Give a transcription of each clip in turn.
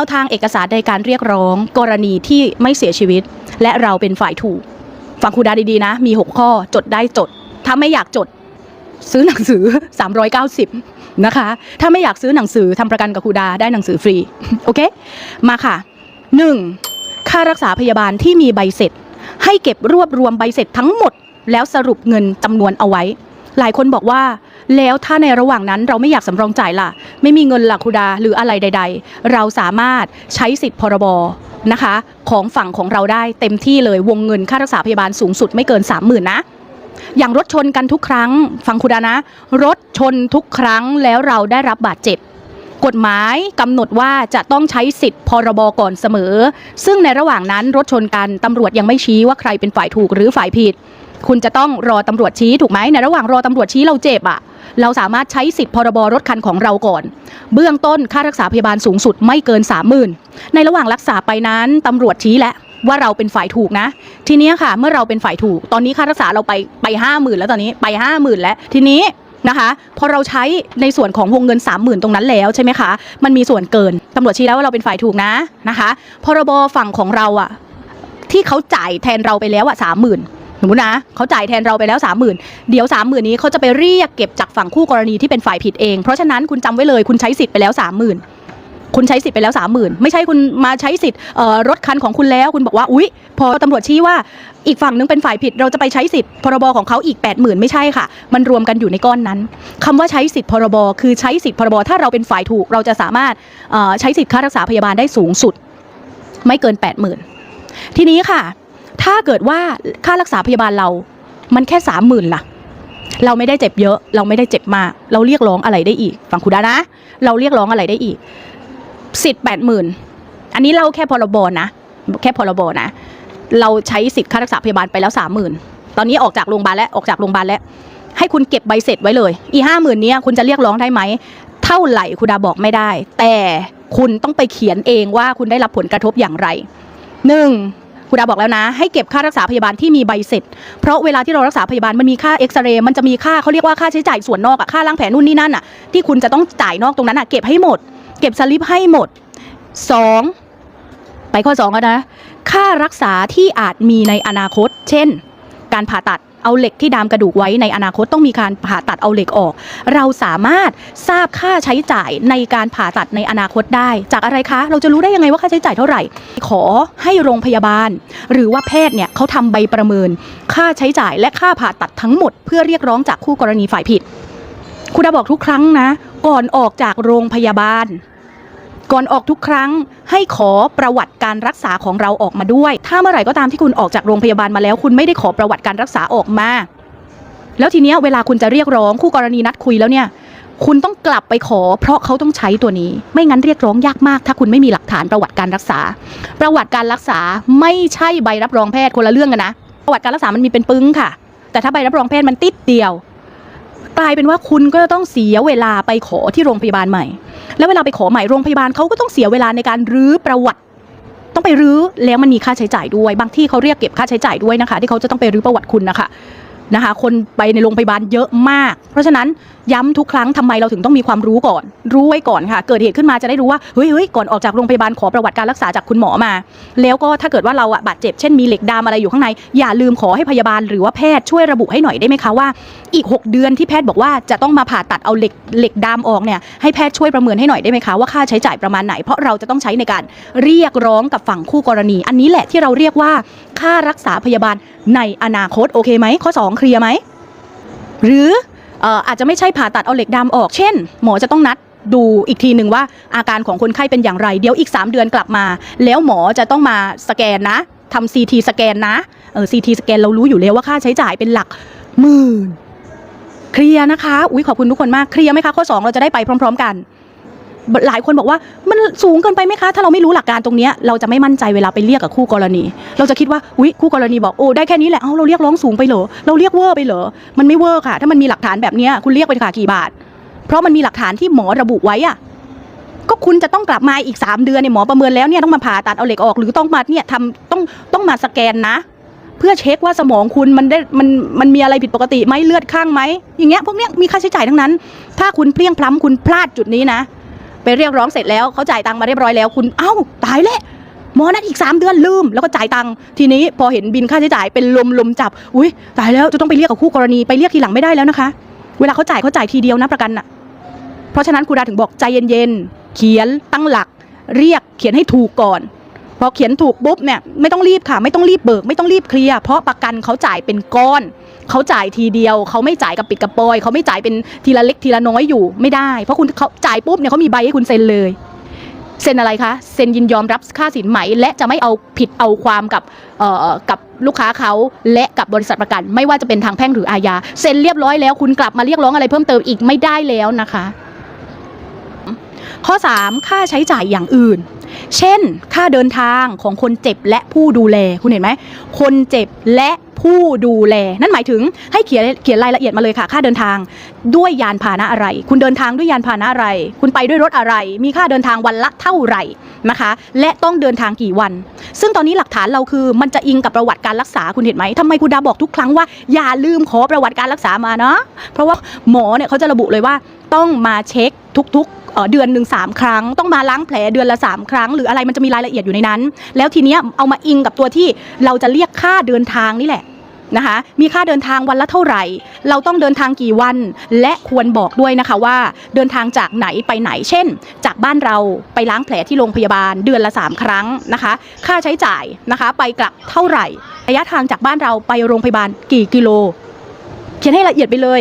วทางเอกสารในการเรียกร้อง กรณีที่ไม่เสียชีวิต และเราเป็นฝ่ายถูก ฟังครูดาดีๆนะ มี 6 ข้อจดได้จด ถ้าไม่อยากจดซื้อหนังสือ 390 นะคะ ถ้าไม่อยากซื้อหนังสือทำประกันกับครูดาได้หนังสือฟรี โอเค มาค่ะ 1. ค่ารักษาพยาบาลที่มีใบเสร็จ ให้เก็บรวบรวมใบเสร็จทั้งหมด แล้วสรุปเงินจำนวนเอาไว้ หลายคนบอกว่า แล้วถ้าในระหว่างนั้นเราไม่อยากสำรองจ่ายล่ะ ไม่มีเงินหล่ะครูดาหรืออะไรใด ๆ เราสามารถใช้สิทธิ์พรบนะคะของฝั่งของเราได้เต็มที่เลยวงเงินค่ารักษาพยาบาลสูงสุดไม่เกิน 30,000นะอย่างรถชนกันทุกครั้ง ฟังครูดานะ รถชนทุกครั้งแล้วเราได้รับบาดเจ็บ กฎหมายกำหนดว่าจะต้องใช้สิทธิ์พรบก่อนเสมอ ซึ่งในระหว่างนั้นรถชนกันตำรวจยังไม่ชี้ว่าใครเป็นฝ่ายถูกหรือฝ่ายผิด คุณจะต้องรอตำรวจชี้ถูกไหมในระหว่างรอตำรวจชี้เราเจ็บอะ เราสามารถใช้สิทธิ์พรบรถคันของเราก่อน เบื้องต้นค่ารักษาพยาบาลสูงสุดไม่เกิน 30,000 ในระหว่างรักษาไปนั้นตำรวจชี้แล้วว่าเราเป็นฝ่ายถูกนะ ทีนี้ค่ะ เมื่อเราเป็นฝ่ายถูก ตอนนี้ค่ารักษาเราไปไปห้าหมื่นแล้วตอนนี้ไปห้าหมื่นแล้วทีนี้นะคะพอเราใช้ในส่วนของวงเงิน 30,000 ตรงนั้นแล้วใช่ไหมคะ มันมีส่วนเกินตำรวจชี้แล้วว่าเราเป็นฝ่ายถูกนะนะคะพรบฝั่งของเราอะที่เขาจ่ายแทนเราไปแล้วอะสามหมื่น สมมตินะเขาจ่ายแทนเราไปแล้วสามหมื่นเดี๋ยวสามหมื่นนี้เขาจะไปเรียกเก็บจากฝั่งคู่กรณีที่เป็นฝ่ายผิดเอง เพราะฉะนั้นคุณจำไว้เลยคุณใช้สิทธิ์ไปแล้วสามหมื่นคุณใช้สิทธิ์ไปแล้วสามหมื่นไม่ใช่คุณมาใช้สิทธิ์รถคันของคุณแล้ว คุณบอกว่าอุ๊ย พอตำรวจชี้ว่าอีกฝั่งนึงเป็นฝ่ายผิดเราจะไปใช้สิทธิ์พรบของเขาอีก 8 0,000 ไม่ใช่ค่ะ มันรวมกันอยู่ในก้อนนั้นคำว่าใช้สิทธิ์พรบคือใช้สิทธิ์พรบถ้าเราเป็นฝ่ายถูกเราจะสามารถใช้สิทธิ์ค่ารักษาพยาบาลได้สูงสุด ไม่เกิน 80,000 ทีนี้ค่ะ ถ้าเกิดว่าค่ารักษาพยาบาลเรา มันแค่สามหมื่นล่ะ เราไม่ได้เจ็บเยอะ เราไม่ได้เจ็บมาก เราเรียกร้องอะไรได้อีก ฟังคุณดานะ เราเรียกร้องอะไรได้อีก สิทธิ์แปดหมื่นอันนี้เราแค่พรบนะ แค่พรบนะ เราใช้สิทธิ์ค่ารักษาพยาบาลไปแล้วสามหมื่นตอนนี้ออกจากโรงพยาบาลแล้ว ออกจากโรงพยาบาลแล้ว ให้คุณเก็บใบเสร็จไว้เลย อีห้าหมื่นนี้คุณจะเรียกร้องได้ไหม เท่าไหร่คุณดาบอกไม่ได้ แต่คุณต้องไปเขียนเองว่าคุณได้รับผลกระทบอย่างไรหนึ่ง คุณดาบอกแล้วนะ ให้เก็บค่ารักษาพยาบาลที่มีใบเสร็จ เพราะเวลาที่เรารักษาพยาบาลมันมีค่าเอ็กซเรย์มันจะมีค่าเขาเรียกว่าค่าใช้จ่ายส่วนนอกอะค่าล้างแผลนู่นนี่นั่นอะที่คุณจะต้องจ่ายนอกตรงนั้นอะเก็บให้หมด เก็บสลิปให้หมดสองไปข้อสองก็นะ ค่ารักษาที่อาจมีในอนาคต เช่น การผ่าตัด เอาเหล็กที่ดามกระดูกไว้ในอนาคตต้องมีการผ่าตัดเอาเหล็กออก เราสามารถทราบค่าใช้จ่ายในการผ่าตัดในอนาคตได้ จากอะไรคะ เราจะรู้ได้ยังไงว่าค่าใช้จ่ายเท่าไหร่ ขอให้โรงพยาบาล หรือว่าแพทย์เนี่ยเขาทำใบประเมิน ค่าใช้จ่ายและค่าผ่าตัดทั้งหมด เพื่อเรียกร้องจากคู่กรณีฝ่ายผิด คุณดาบอกทุกครั้งนะ ก่อนออกจากโรงพยาบาล ก่อนออกทุกครั้งให้ขอประวัติการรักษาของเราออกมาด้วย ถ้าเมื่อไหร่ก็ตามที่คุณออกจากโรงพยาบาลมาแล้ว คุณไม่ได้ขอประวัติการรักษาออกมา แล้วทีเนี้ยเวลาคุณจะเรียกร้องคู่กรณีนัดคุยแล้วเนี่ย คุณต้องกลับไปขอ เพราะเขาต้องใช้ตัวนี้ ไม่งั้นเรียกร้องยากมาก ถ้าคุณไม่มีหลักฐานประวัติการรักษา ประวัติการรักษาไม่ใช่ใบรับรองแพทย์คนละเรื่องกันนะประวัติการรักษามันมีเป็นปึ้งค่ะ แต่ถ้าใบรับรองแพทย์มันติดเดียว กลายเป็นว่าคุณก็ต้องเสียเวลาไปขอที่โรงพยาบาลใหม่ แล้วเวลาไปขอใหม่โรงพยาบาลเขาก็ต้องเสียเวลาในการรื้อประวัติ ต้องไปรื้อแล้วมันมีค่าใช้จ่ายด้วย บางที่เขาเรียกเก็บค่าใช้จ่ายด้วยนะคะ ที่เขาจะต้องไปรื้อประวัติคุณนะคะ นะคะ คนไปในโรงพยาบาลเยอะมาก เพราะฉะนั้นย้ำทุกครั้งทำไมเราถึงต้องมีความรู้ก่อน รู้ไว้ก่อนค่ะ เกิดเหตุขึ้นมาจะได้รู้ว่าเฮ้ยเฮ้ยก่อนออกจากโรงพยาบาลขอประวัติการรักษาจากคุณหมอมา แล้วก็ถ้าเกิดว่าเราอะบาดเจ็บเช่นมีเหล็กดามอะไรอยู่ข้างใน อย่าลืมขอให้พยาบาลหรือว่าแพทย์ช่วยระบุให้หน่อยได้ไหมคะว่า อีก 6 เดือนที่แพทย์บอกว่าจะต้องมาผ่าตัดเอาเหล็กเหล็กดามออกเนี่ยให้แพทย์ช่วยประเมินให้หน่อยได้ไหมคะว่าค่าใช้จ่ายประมาณไหนเพราะเราจะต้องใช้ในการเรียกร้องกับฝั่งคู่กรณี อันนี้แหละที่เราเรียกว่า ค่ารักษาพยาบาลในอนาคตโอเคไหมข้อ 2 เคลียร์ไหม หรือเอ่ออาจจะไม่ใช่ผ่าตัดเอาเหล็กดำออก เช่น หมอจะต้องนัดดูอีกทีหนึ่งว่าอาการของคนไข้เป็นอย่างไร เดี๋ยวอีก 3 เดือนกลับมา แล้วหมอจะต้องมาสแกนนะทำซีทีสแกนนะเออซีทีสแกนเรารู้อยู่แล้วว่าค่าใช้จ่ายเป็นหลักหมื่นเคลียร์นะคะ อุ้ยขอบคุณทุกคนมาก เคลียร์ไหมคะ ข้อ 2 เราจะได้ไปพร้อม ๆ กัน หลายคนบอกว่ามันสูงเกินไปไหมคะ ถ้าเราไม่รู้หลักการตรงนี้เราจะไม่มั่นใจเวลาไปเรียกกับคู่กรณี เราจะคิดว่าอุ้ยคู่กรณีบอกโอ้ได้แค่นี้แหละเอ้าเราเรียกร้องสูงไปเหรอเราเรียกเวอร์ไปเหรอมันไม่เวอร์ค่ะ ถ้ามันมีหลักฐานแบบนี้คุณเรียกไปค่ะกี่บาท เพราะมันมีหลักฐานที่หมอระบุไว้อะก็คุณจะต้องกลับมาอีก 3 เดือนเนี่ยหมอประเมินแล้วเนี่ยต้องมาผ่าตัดเอาเหล็กออกหรือต้องมาเนี่ยทำต้องต้องมาสแกนนะ เพื่อเช็คว่าสมองคุณมันได้มันมันมีอะไรผิดปกติไหมเลือดข้างไหมอย่างเงี้ยพวกเนี้ยมีค่าใช้จ่ายทั้งนั้น ถ้าคุณเพลียงพล้ำคุณพลาดจุดนี้นะ ไปเรียกร้องเสร็จแล้วเขาจ่ายตังค์มาเรียบร้อยแล้ว คุณเอ้าตายแล้วหมอนัดอีก 3 เดือนลืมแล้วก็จ่ายตังค์ทีนี้พอเห็นบินค่าใช้จ่ายเป็นลมลมจับอุ้ยตายแล้วจะต้องไปเรียกกับคู่กรณีไปเรียกทีหลังไม่ได้แล้วนะคะ เวลาเขาจ่ายเขาจ่ายทีเดียวนะประกันอะเพราะฉะนั้นครูดาถึงบอกใจเย็นๆเขียนตั้งหลัก เรียกเขียนให้ถูกก่อน พอเขียนถูกปุ๊บเนี่ยไม่ต้องรีบค่ะ ไม่ต้องรีบเบิก ไม่ต้องรีบเคลียร์เพราะประกันเขาจ่ายเป็นก้อนเขาจ่ายทีเดียวเขาไม่จ่ายกับปิดกระปอยเขาไม่จ่ายเป็นทีละเล็กทีละน้อยอยู่ไม่ได้ เพราะคุณเขาจ่ายปุ๊บเนี่ยเขามีใบให้คุณเซ็นเลยเซ็นอะไรคะเซ็นยินยอมรับค่าสินไหม และจะไม่เอาผิดเอาความกับเอ่อกับลูกค้าเขาและกับบริษัทประกัน ไม่ว่าจะเป็นทางแพ่งหรืออาญาเซ็นเรียบร้อยแล้วคุณกลับมาเรียกร้องอะไรเพิ่มเติมอีกไม่ได้แล้วนะคะ ข้อ 3 ค่าใช้จ่ายอย่างอื่น เช่น ค่าเดินทางของคนเจ็บและผู้ดูแล คุณเห็นไหม คนเจ็บและผู้ดูแล นั่นหมายถึงให้เขียนเขียนรายละเอียดมาเลยค่ะ ค่าเดินทางด้วยยานพาหนะอะไร คุณเดินทางด้วยยานพาหนะอะไร คุณไปด้วยรถอะไร มีค่าเดินทางวันละเท่าไหร่นะคะ และต้องเดินทางกี่วัน ซึ่งตอนนี้หลักฐานเราคือ มันจะอิงกับประวัติการรักษาคุณเห็นไหมทำไมคุณดาบอกทุกครั้งว่าอย่าลืมขอประวัติการรักษามาเนาะเพราะว่าหมอเนี่ยเขาจะระบุเลยว่า ต้องมาเช็คทุกๆเดือนหนึ่งสามครั้ง ต้องมาล้างแผลเดือนละสามครั้ง หรืออะไรมันจะมีรายละเอียดอยู่ในนั้น แล้วทีเนี้ยเอามาอิงกับตัวที่เราจะเรียกค่าเดินทางนี่แหละนะคะมีค่าเดินทางวันละเท่าไหร่ เราต้องเดินทางกี่วัน และควรบอกด้วยนะคะว่าเดินทางจากไหนไปไหน เช่น จากบ้านเราไปล้างแผลที่โรงพยาบาลเดือนละ 3 ครั้งนะคะ ค่าใช้จ่ายนะคะไปกลับเท่าไหร่ ระยะทางจากบ้านเราไปโรงพยาบาลกี่กิโล เขียนให้ละเอียดไปเลย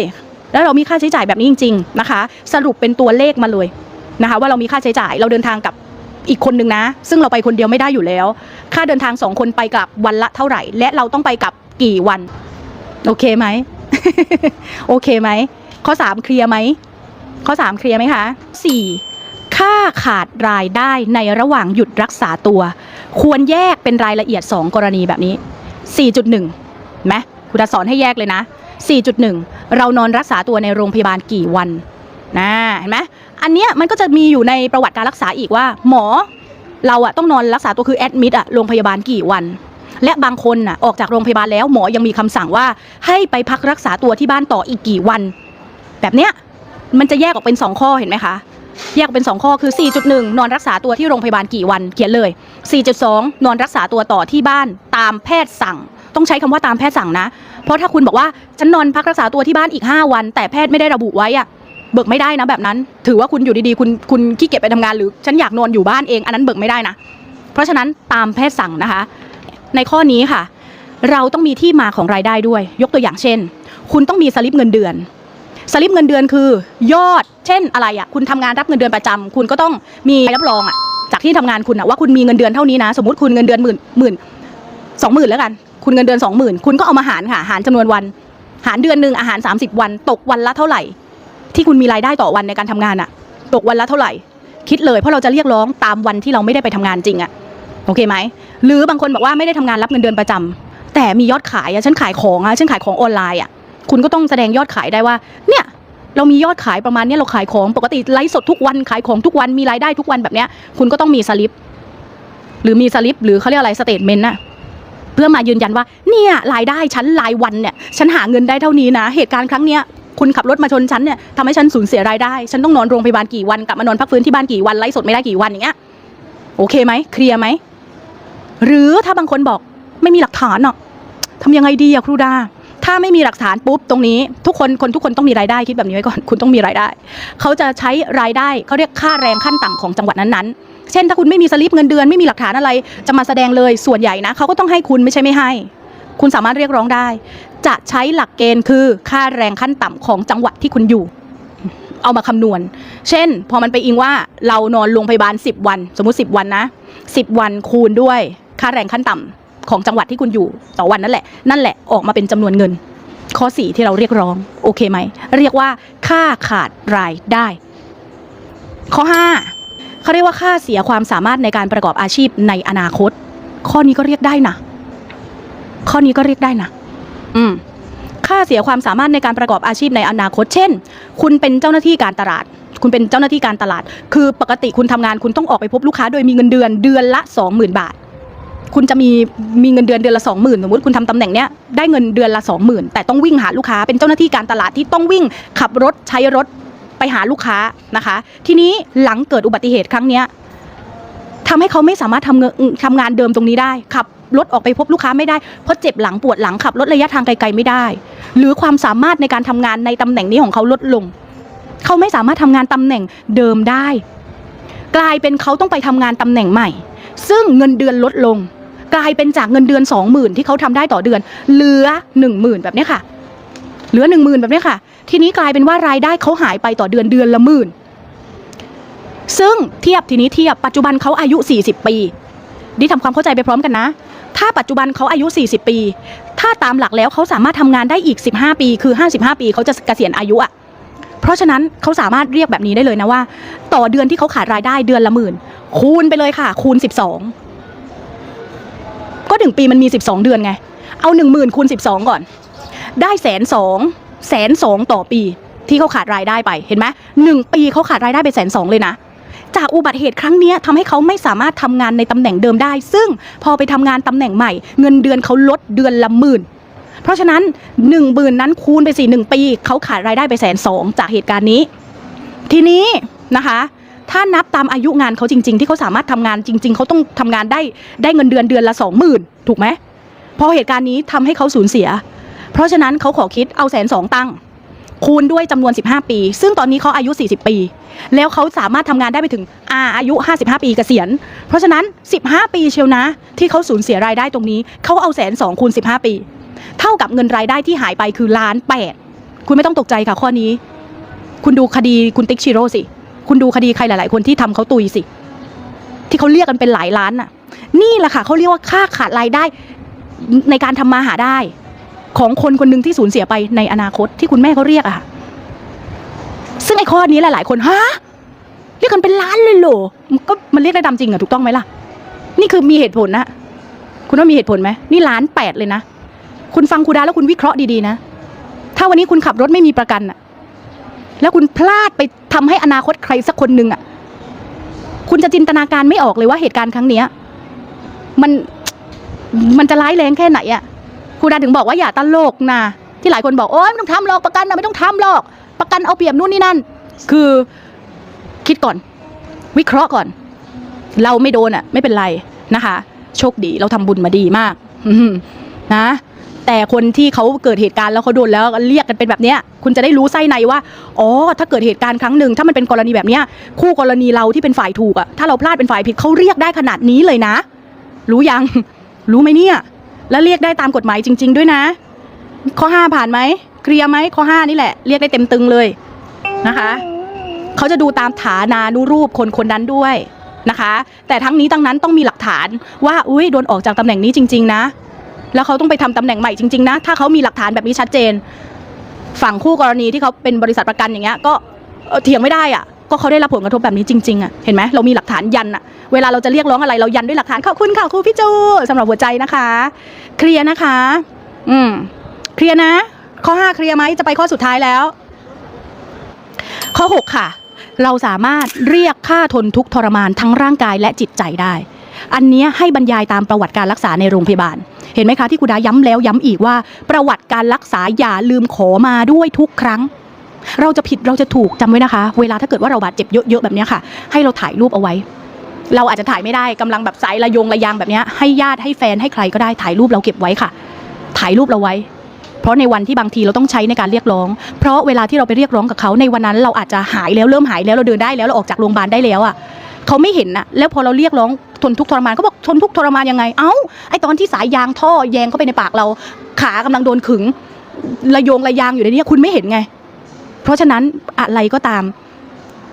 แล้วเรามีค่าใช้จ่ายแบบนี้จริง ๆนะคะ สรุปเป็นตัวเลขมาเลยนะคะ ว่าเรามีค่าใช้จ่ายเราเดินทางกับอีกคนนึงนะ ซึ่งเราไปคนเดียวไม่ได้อยู่แล้ว ค่าเดินทางสองคนไปกลับวันละเท่าไหร่ และเราต้องไปกลับกี่วัน โอเคไหม โอเคไหม ข้อสามเคลียร์ไหม ข้อสามเคลียร์ไหมคะสี่ค่าขาดรายได้ในระหว่างหยุดรักษาตัว ควรแยกเป็นรายละเอียด 2 กรณีแบบนี้ 4.1ไหมคุณจะสอนให้แยกเลยนะ 4.1 เรานอนรักษาตัวในโรงพยาบาลกี่วันนะเห็นไหมอันเนี้ยมันก็จะมีอยู่ในประวัติการรักษาอีกว่า หมอเราอะต้องนอนรักษาตัวคือแอดมิดอะโรงพยาบาลกี่วัน และบางคนน่ะออกจากโรงพยาบาลแล้วหมอยังมีคำสั่งว่า ให้ไปพักรักษาตัวที่บ้านต่ออีกกี่วัน แบบเนี้ยมันจะแยกออกเป็น 2 ข้อเห็นไหมคะแยกออกเป็น 2 ข้อคือ 4.1 นอนรักษาตัวที่โรงพยาบาลกี่วัน เขียนเลย 4.2 นอนรักษาตัวต่อที่บ้านตามแพทย์สั่ง ต้องใช้คำว่าตามแพทย์สั่งนะ เพราะถ้าคุณบอกว่าฉันนอนพักรักษาตัวที่บ้านอีก 5 วัน แต่แพทย์ไม่ได้ระบุไว้อะเบิกไม่ได้นะแบบนั้น ถือว่าคุณอยู่ดีๆ คุณคุณขี้เกียจไปทำงานหรือฉันอยากนอนอยู่บ้านเองอันนั้นเบิกไม่ได้นะ เพราะฉะนั้นตามแพทย์สั่งนะคะ ในข้อนี้ค่ะ เราต้องมีที่มาของรายได้ด้วย ยกตัวอย่างเช่น คุณต้องมีสลิปเงินเดือนสลิปเงินเดือนคือยอด เช่นอะไรอะคุณทำงานรับเงินเดือนประจำคุณก็ต้องมีรับรองอะจากที่ทำงานคุณอะว่าคุณมีเงินเดือนเท่านี้นะ สมมติคุณเงินเดือนหมื่นหมื่น สองหมื่นแล้วกัน คุณเงินเดือนสองหมื่นคุณก็เอามาหารค่ะหารจำนวนวัน หารเดือนหนึ่งอาหาร 30 วัน ตกวันละเท่าไหร่ ที่คุณมีรายได้ต่อวันในการทำงานอะตกวันละเท่าไหร่ คิดเลยเพราะเราจะเรียกร้องตามวันที่เราไม่ได้ไปทำงานจริงอะโอเคไหมหรือบางคนบอกว่าไม่ได้ทำงานรับเงินเดือนประจำแต่มียอดขายอะฉันขายของอะฉันขายของออนไลน์อะคุณก็ต้องแสดงยอดขายได้ว่า เนี่ยเรามียอดขายประมาณนี้เราขายของปกติไลฟ์สดทุกวันขายของทุกวันมีรายได้ทุกวันแบบเนี้ยคุณก็ต้องมีสลิป หรือมีสลิป หรือเขาเรียกอะไรสเตทเมนต์น่ะ เพื่อมายืนยันว่าเนี่ยรายได้ฉันรายวันเนี่ยฉันหาเงินได้เท่านี้นะ เหตุการณ์ครั้งเนี้ยคุณขับรถมาชนฉันเนี่ยทำให้ฉันสูญเสียรายได้ ฉันต้องนอนโรงพยาบาลกี่วันกลับมานอนพักฟื้นที่บ้านกี่วันไลฟ์สดไม่ได้กี่วันอย่างเงี้ยโอเคไหมเคลียร์ไหมหรือถ้าบางคนบอกไม่มีหลักฐานอะทำยังไงดีอะครูดา ถ้าไม่มีหลักฐานปุ๊บตรงนี้ ทุกคนคนทุกคนต้องมีรายได้คิดแบบนี้ไว้ก่อน คุณต้องมีรายได้ เขาจะใช้รายได้เขาเรียกค่าแรงขั้นต่ำของจังหวัดนั้นๆ เช่นถ้าคุณไม่มีสลิปเงินเดือนไม่มีหลักฐานอะไร จะมาแสดงเลยส่วนใหญ่นะเขาก็ต้องให้คุณไม่ใช่ไม่ให้ คุณสามารถเรียกร้องได้ จะใช้หลักเกณฑ์คือค่าแรงขั้นต่ำของจังหวัดที่คุณอยู่ เอามาคำนวณ เช่น พอมันไปอิงว่าเรานอนโรงพยาบาล 10 วัน สมมุติ 10 วันนะ 10 วันคูณด้วยค่าแรงขั้นต่ำของจังหวัดที่คุณอยู่ต่อวันนั่นแหละ นั่นแหละออกมาเป็นจำนวนเงิน ข้อ4ที่เราเรียกร้อง โอเคไหม เรียกว่าค่าขาดรายได้ ข้อ5 เขาเรียกว่าค่าเสียความสามารถในการประกอบอาชีพในอนาคต ข้อนี้ก็เรียกได้นะ ข้อนี้ก็เรียกได้นะ อืม ค่าเสียความสามารถในการประกอบอาชีพในอนาคต เช่น คุณเป็นเจ้าหน้าที่การตลาด คุณเป็นเจ้าหน้าที่การตลาด คือปกติคุณทำงานคุณต้องออกไปพบลูกค้าโดยมีเงินเดือนเดือนละ20,000บาทคุณจะมีมีเงินเดือนเดือนละ20,000สมมติคุณทำตำแหน่งเนี้ยได้เงินเดือนละ20,000แต่ต้องวิ่งหาลูกค้าเป็นเจ้าหน้าที่การตลาดที่ต้องวิ่งขับรถใช้รถ ไปหาลูกค้านะคะ ทีนี้หลังเกิดอุบัติเหตุครั้งนี้ทำให้เขาไม่สามารถทำเงินทำงานเดิมตรงนี้ได้ขับรถออกไปพบลูกค้าไม่ได้เพราะเจ็บหลังปวดหลังขับรถระยะทางไกลๆไม่ได้ หรือความสามารถในการทำงานในตำแหน่งนี้ของเขาลดลง เขาไม่สามารถทำงานตำแหน่งเดิมได้ กลายเป็นเขาต้องไปทำงานตำแหน่งใหม่ ซึ่งเงินเดือนลดลง กลายเป็นจากเงินเดือน 20,000 ที่เขาทำได้ต่อเดือน เหลือ 10,000 แบบนี้ค่ะ เหลือ10,000แบบนี้ค่ะ ทีนี้กลายเป็นว่ารายได้เขาหายไปต่อเดือนเดือนละหมื่น ซึ่งเทียบทีนี้เทียบปัจจุบันเขาอายุ 40 ปี ดิทำความเข้าใจไปพร้อมกันนะ ถ้าปัจจุบันเขาอายุ 40 ปี ถ้าตามหลักแล้วเขาสามารถทำงานได้อีก 15 ปี คือ 55 ปีเขาจะเกษียณอายุอะเพราะฉะนั้นเขาสามารถเรียกแบบนี้ได้เลยนะว่า ต่อเดือนที่เขาขาดรายได้เดือนละหมื่น คูณไปเลยค่ะ คูณ 12 ก็หนึ่งปีมันมี 12 เดือนไง เอา 1 0,000คูณ12 ก่อน ได้แสนสองแสนสองต่อปีที่เขาขาดรายได้ไปเห็นไหมหนึ่งปีเขาขาดรายได้ไปแสนสองเลยนะจากอุบัติเหตุครั้งนี้ยทำให้เขาไม่สามารถทำงานในตำแหน่งเดิมได้ ซึ่งพอไปทำงานตำแหน่งใหม่ เงินเดือนเขาลดเดือนละหมื่น เพราะฉะนั้นหนึ่งหมื่นนั้นคูณไปสี่หนึ่งปีเขาขาดรายได้ไปแสนสองจากเหตุการณ์นี้ ทีนี้นะคะ ถ้านับตามอายุงานเขาจริง ๆ ที่เขาสามารถทำงานจริง ๆเขาต้องทำงานได้ได้เงินเดือนเดือนละสองหมื่นถูกไหมพอเหตุการณ์นี้ทำให้เขาสูญเสีย ราะฉะนั้นเขาขอคิดเอาแสนสองตั้ง คูณด้วยจำนวน 15 ปี ซึ่งตอนนี้เขาอายุ 40 ปี แล้วเขาสามารถทำงานได้ไปถึงอาอายุ 55 ปีเกษียณ เพราะฉะนั้น 15 ปีเชียวนะ ที่เขาสูญเสียรายได้ตรงนี้เขาเอาแสนสองคูณ 15 ปี เท่ากับเงินรายได้ที่หายไปคือล้านแปดคุณไม่ต้องตกใจค่ะข้อนี้ คุณดูคดีคุณติ๊กชิโร่สิ คุณดูคดีใครหลาย ๆ คนที่ทำเขาตุยสิ ที่เขาเรียกกันเป็นหลายล้านน่ะ นี่แหละค่ะเขาเรียกว่าค่าขาดรายได้ในการทำมาหาได้ ของคนคนหนึ่งที่สูญเสียไปในอนาคตที่คุณแม่เขาเรียกอะค่ะซึ่งไอ้ข้อนี้หลาย ๆ คนฮะเรียกกันเป็นล้านเลยเหรอก็มันเรียกได้ตามจริงอะถูกต้องไหมล่ะ นี่คือมีเหตุผลนะคุณว่ามีเหตุผลไหมนี่ล้านแปดเลยนะคุณฟังครูดาแล้วคุณวิเคราะห์ดี ๆ นะ ถ้าวันนี้คุณขับรถไม่มีประกันอะแล้วคุณพลาดไปทำให้อนาคตใครสักคนหนึ่งอะคุณจะจินตนาการไม่ออกเลยว่าเหตุการณ์ครั้งเนี้ย มันมันจะร้ายแรงแค่ไหนอะ ครูดาถึงบอกว่าอย่าตลกนะ ที่หลายคนบอกโอ๊ยไม่ต้องทำหรอกประกันนะไม่ต้องทำหรอก ประกันเอาเปรียบนู่นนี่นั่น คือคิดก่อน วิเคราะห์ก่อน เราไม่โดนอะไม่เป็นไรนะคะ โชคดีเราทำบุญมาดีมากนะ แต่คนที่เขาเกิดเหตุการณ์แล้วเขาโดนแล้วเรียกกันเป็นแบบเนี้ย คุณจะได้รู้ไส้ในว่าอ๋อถ้าเกิดเหตุการณ์ครั้งหนึ่งถ้ามันเป็นกรณีแบบเนี้ย คู่กรณีเราที่เป็นฝ่ายถูกอะถ้าเราพลาดเป็นฝ่ายผิดเขาเรียกได้ขนาดนี้เลยนะ รู้ยัง รู้ไหมเนี่ย แล้วเรียกได้ตามกฎหมายจริง ๆ ด้วยนะ ข้อห้าผ่านไหมเคลียร์ไหมข้อห้านี่แหละ เรียกได้เต็มตึงเลยนะคะเขาจะดูตามฐานานุรูปคนคนนั้นด้วยนะคะ แต่ทั้งนี้ทั้งนั้นต้องมีหลักฐานว่าอุ้ยโดนออกจากตำแหน่งนี้จริง ๆ นะ แล้วเขาต้องไปทำตำแหน่งใหม่จริง ๆ นะ ถ้าเขามีหลักฐานแบบนี้ชัดเจน ฝั่งคู่กรณีที่เขาเป็นบริษัทประกันอย่างเงี้ยก็เอ่อเถียงไม่ได้อะ ก็เขาได้รับผลกระทบแบบนี้จริงๆอะเห็นไหมเรามีหลักฐานยันอะเวลาเราจะเรียกร้องอะไรเรายันด้วยหลักฐานขอบคุณค่ะครูพี่จูสำหรับหัวใจนะคะ เคลียร์นะคะ อืมเคลียร์นะ ข้อห้าเคลียร์ไหมจะไปข้อสุดท้ายแล้ว ข้อหกค่ะ เราสามารถเรียกค่าทนทุกทรมานทั้งร่างกายและจิตใจได้ อันนี้ให้บรรยายตามประวัติการรักษาในโรงพยาบาลเห็นไหมคะที่ครูดาย้ำแล้วย้ำอีกว่า ประวัติการรักษาอย่าลืมขอมาด้วยทุกครั้ง เราจะผิดเราจะถูกจำไว้นะคะ เวลาถ้าเกิดว่าเราบาดเจ็บเยอะๆแบบนี้ค่ะ ให้เราถ่ายรูปเอาไว้ เราอาจจะถ่ายไม่ได้กำลังแบบสายระยงระยางแบบนี้ให้ญาติให้แฟนให้ใครก็ได้ถ่ายรูปเราเก็บไว้ค่ะ ถ่ายรูปเราไว้ เพราะในวันที่บางทีเราต้องใช้ในการเรียกร้อง เพราะเวลาที่เราไปเรียกร้องกับเขาในวันนั้น เราอาจจะหายแล้วเริ่มหายแล้วเราเดินได้แล้วเราออกจากโรงพยาบาลได้แล้วอะเขาไม่เห็นน่ะแล้วพอเราเรียกร้องทนทุกข์ทรมานเขาบอกทนทุกข์ทรมานยังไง เอ้าไอตอนที่สายยางท่อแยงเข้าไปในปากเรา ขากำลังโดนขึงระยงระยางอยู่ในนี้คุณไม่เห็นไง เพราะฉะนั้นอะไรก็ตาม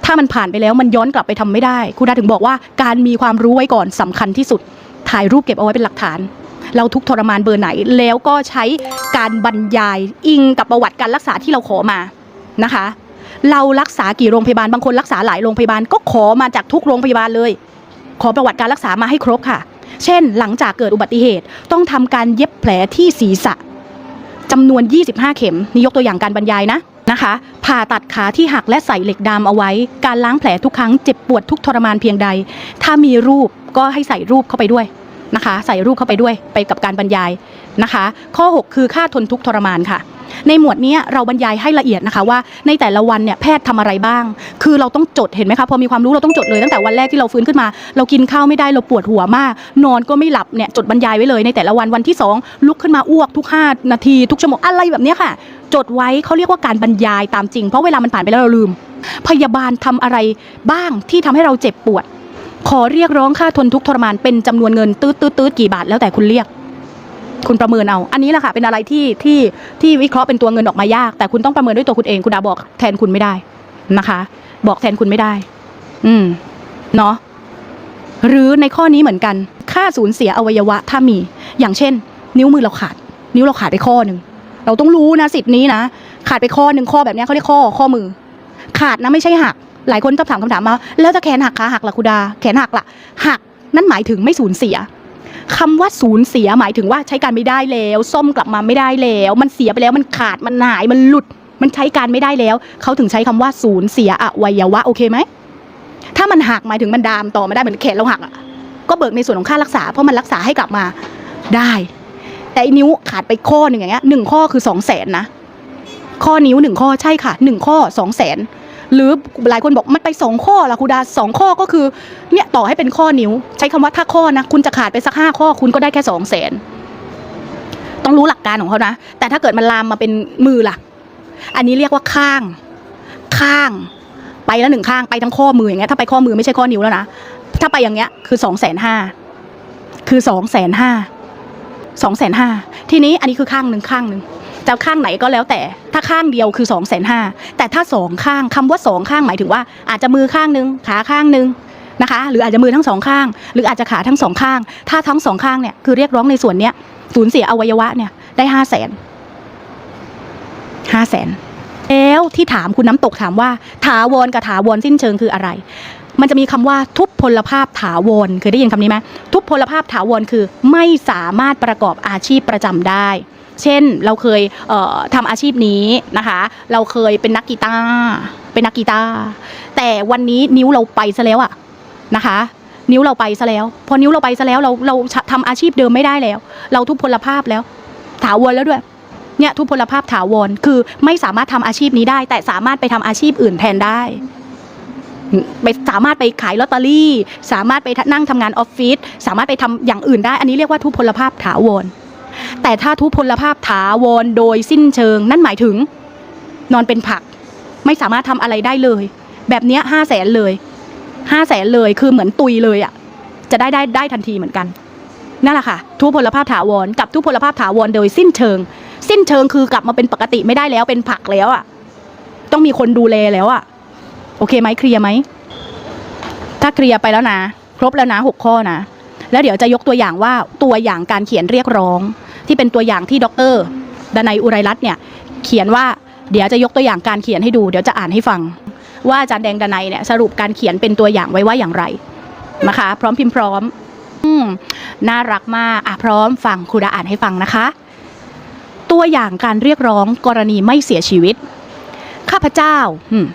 ถ้ามันผ่านไปแล้วมันย้อนกลับไปทำไม่ได้ครูดาถึงบอกว่าการมีความรู้ไว้ก่อนสำคัญที่สุด ถ่ายรูปเก็บเอาไว้เป็นหลักฐาน เราทุกทรมานเบอร์ไหน แล้วก็ใช้การบรรยายอิงกับประวัติการรักษาที่เราขอมานะคะ เรารักษากี่โรงพยาบาลบางคนรักษาหลายโรงพยาบาลก็ขอมาจากทุกโรงพยาบาลเลย ขอประวัติการรักษามาให้ครบค่ะ เช่น หลังจากเกิดอุบัติเหตุ ต้องทำการเย็บแผลที่ศีรษะจำนวน 25 เข็ม นี่ยกตัวอย่างการบรรยายนะ นะคะผ่าตัดขาที่หักและใส่เหล็กดามเอาไว้ การล้างแผลทุกครั้งเจ็บปวดทุกทรมานเพียงใด ถ้ามีรูปก็ให้ใส่รูปเข้าไปด้วยนะคะ ใส่รูปเข้าไปด้วยไปกับการบรรยายนะคะ ข้อ 6 คือค่าทนทุกทรมานค่ะ ในหมวดนี้เราบรรยายให้ละเอียดนะคะว่าในแต่ละวันเนี่ยแพทย์ทำอะไรบ้าง คือเราต้องจดเห็นไหมคะพอมีความรู้เราต้องจดเลยตั้งแต่วันแรกที่เราฟื้นขึ้นมา เรากินข้าวไม่ได้เราปวดหัวมาก นอนก็ไม่หลับเนี่ยจดบรรยายไว้เลยในแต่ละวันวันที่ 2 ลุกขึ้นมาอ้วกทุก5นาทีทุกชั่วโมงอะไรแบบนี้ค่ะ จดไว้เขาเรียกว่าการบรรยายตามจริง เพราะเวลามันผ่านไปแล้วเราลืม พยาบาลทำอะไรบ้างที่ทำให้เราเจ็บปวด ขอเรียกร้องค่าทนทุกทรมานเป็นจำนวนเงินตืดตืดตืดกี่บาทแล้วแต่คุณเรียก คุณประเมินเอา อันนี้แหละค่ะเป็นอะไรที่ที่ที่วิเคราะห์เป็นตัวเงินออกมายาก แต่คุณต้องประเมินด้วยตัวคุณเองคุณดาบอกแทนคุณไม่ได้นะคะ บอกแทนคุณไม่ได้ อืมเนาะหรือในข้อนี้เหมือนกัน ค่าสูญเสียอวัยวะถ้ามี อย่างเช่น นิ้วมือเราขาด นิ้วเราขาดไปข้อหนึ่ง เราต้องรู้นะสิทธิ์นี้นะ ขาดไปข้อหนึ่งข้อแบบนี้เขาเรียกข้อข้อมือ ขาดนะไม่ใช่หัก หลายคนชอบถามคำถามมา แล้วถ้าแขนหักขาหักล่ะคุณดา แขนหักล่ะหักนั่นหมายถึงไม่สูญเสียคำว่าสูญเสียหมายถึงว่าใช้การไม่ได้แล้วซ่อมกลับมาไม่ได้แล้ว มันเสียไปแล้วมันขาดมันหายมันหลุด มันใช้การไม่ได้แล้ว เขาถึงใช้คำว่าสูญเสียอวัยวะโอเคไหมถ้ามันหักหมายถึงมันดามต่อไม่ได้เหมือนแขนเราหักอะก็เบิกในส่วนของค่ารักษาเพราะมันรักษาให้กลับมาได้ แต่อ้นิ้วขาดไปข้อหนึ่งอย่างเงี้ยหนึ่งข้อคือสองแสนนะ ข้อนิ้วหนึ่งข้อใช่ค่ะหนึ่งข้อสองแสนหรือหลายคนบอกมันไปสองข้อละครูดาสองข้อก็คือเนี่ยต่อให้เป็นข้อนิ้ว ใช้คำว่าถ้าข้อนะคุณจะขาดไปสักห้าข้อคุณก็ได้แค่สองแสนต้องรู้หลักการของเขานะ แต่ถ้าเกิดมันลามมาเป็นมือล่ะ อันนี้เรียกว่าข้าง ข้าง ไปแล้วหนึ่งข้างไปทั้งข้อมืออย่างเงี้ยถ้าไปข้อมือไม่ใช่ข้อนิ้วแล้วนะถ้าไปอย่างเงี้ยคือสองแสนห้าคือสองแสนห้า สองแสนห้าทีนี้อันนี้คือข้างหนึ่งข้างหนึ่งจะข้างไหนก็แล้วแต่ถ้าข้างเดียวคือสองแสนห้าแต่ถ้าสองข้างคำว่าสองข้างหมายถึงว่าอาจจะมือข้างหนึ่งขาข้างหนึ่งนะคะหรืออาจจะมือทั้งสองข้าง หรืออาจจะขาทั้งสองข้าง ถ้าทั้งสองข้างเนี่ยคือเรียกร้องในส่วนเนี้ยสูญเสียอวัยวะเนี่ยได้ห้าแสนห้าแสนแล้วที่ถามคุณน้ำตกถามว่าถาวรกับถาวรสิ้นเชิงคืออะไร มันจะมีคำว่าทุพพลภาพถาวรเคยได้ยินคำนี้ไหมทุพพลภาพถาวรคือไม่สามารถประกอบอาชีพประจำได้ เช่นเราเคยเอ่อทำอาชีพนี้นะคะ เราเคยเป็นนักกีตาร์เป็นนักกีตาร์แต่วันนี้นิ้วเราไปซะแล้วอะนะคะนิ้วเราไปซะแล้ว พอนิ้วเราไปซะแล้วเราเราทำอาชีพเดิมไม่ได้แล้ว เราทุพพลภาพแล้ว ถาวรแล้วด้วยเนี่ยทุพพลภาพถาวรคือไม่สามารถทำอาชีพนี้ได้ แต่สามารถไปทำอาชีพอื่นแทนได้ ไปสามารถไปขายลอตเตอรี่ สามารถไปนั่งทำงานออฟฟิศสามารถไปทำอย่างอื่นได้ อันนี้เรียกว่าทุพพลภาพถาวรแต่ถ้าทุพพลภาพถาวรโดยสิ้นเชิง นั่นหมายถึงนอนเป็นผัก ไม่สามารถทำอะไรได้เลย แบบนี้ห้าแสนเลยห้าแสนเลยคือเหมือนตุยเลยอะจะได้ได้ได้ทันทีเหมือนกันนั่นแหละค่ะทุพพลภาพถาวรกับทุพพลภาพถาวรโดยสิ้นเชิง สิ้นเชิงคือกลับมาเป็นปกติไม่ได้แล้วเป็นผักแล้วอะต้องมีคนดูแลแล้วอะ โอเคไหมเคลียร์ไหม ถ้าเคลียร์ไปแล้วนะ ครบแล้วนะหกข้อนะ แล้วเดี๋ยวจะยกตัวอย่างว่าตัวอย่างการเขียนเรียกร้อง ที่เป็นตัวอย่างที่ดรดนัยอุไรรัตน์เนี่ย เขียนว่าเดี๋ยวจะยกตัวอย่างการเขียนให้ดู เดี๋ยวจะอ่านให้ฟัง ว่าอาจารย์แดงดนัยเนี่ยสรุปการเขียนเป็นตัวอย่างไว้ว่าอย่างไรนะคะ พร้อมพิมพ์พร้อมอืมน่ารักมากอะพร้อมฟังครูดาอ่านให้ฟังนะคะ ตัวอย่างการเรียกร้องกรณีไม่เสียชีวิต ข้าพเจ้าอืม